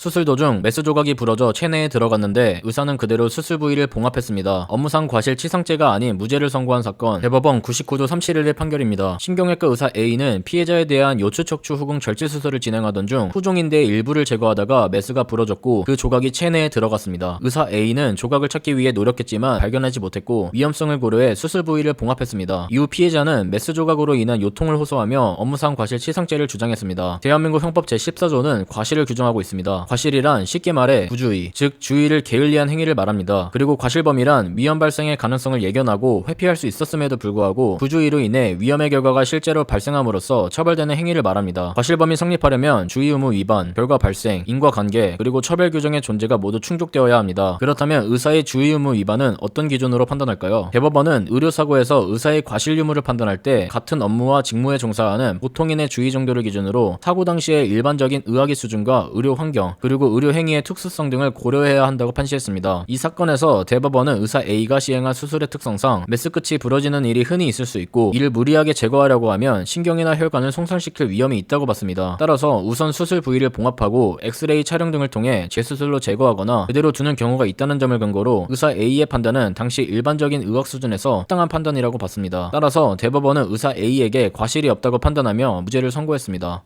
수술 도중 메스 조각이 부러져 체내에 들어갔는데 의사는 그대로 수술 부위를 봉합했습니다. 업무상 과실치상죄가 아닌 무죄를 선고한 사건 대법원 99도 37일의 판결입니다. 신경외과 의사 A는 피해자에 대한 요추 척추 후궁 절제 수술을 진행하던 중 후종인대의 일부를 제거하다가 메스가 부러졌고 그 조각이 체내에 들어갔습니다. 의사 A는 조각을 찾기 위해 노력했지만 발견하지 못했고 위험성을 고려해 수술 부위를 봉합했습니다. 이후 피해자는 메스 조각으로 인한 요통을 호소하며 업무상 과실치상죄를 주장했습니다. 대한민국 형법 제14조는 과실을 규정하고 있습니다. 과실이란 쉽게 말해 부주의, 즉 주의를 게을리한 행위를 말합니다. 그리고 과실범이란 위험 발생의 가능성을 예견하고 회피할 수 있었음에도 불구하고 부주의로 인해 위험의 결과가 실제로 발생함으로써 처벌되는 행위를 말합니다. 과실범이 성립하려면 주의 의무 위반, 결과 발생, 인과관계, 그리고 처벌 규정의 존재가 모두 충족되어야 합니다. 그렇다면 의사의 주의 의무 위반은 어떤 기준으로 판단할까요? 대법원은 의료사고에서 의사의 과실 유무를 판단할 때 같은 업무와 직무에 종사하는 보통인의 주의 정도를 기준으로 사고 당시의 일반적인 의학의 수준과 의료 환경, 그리고 의료 행위의 특수성 등을 고려해야 한다고 판시했습니다. 이 사건에서 대법원은 의사 A가 시행한 수술의 특성상 메스 끝이 부러지는 일이 흔히 있을 수 있고 이를 무리하게 제거하려고 하면 신경이나 혈관을 손상시킬 위험이 있다고 봤습니다. 따라서 우선 수술 부위를 봉합하고 엑스레이 촬영 등을 통해 재수술로 제거하거나 그대로 두는 경우가 있다는 점을 근거로 의사 A의 판단은 당시 일반적인 의학 수준에서 합당한 판단이라고 봤습니다. 따라서 대법원은 의사 A에게 과실이 없다고 판단하며 무죄를 선고했습니다.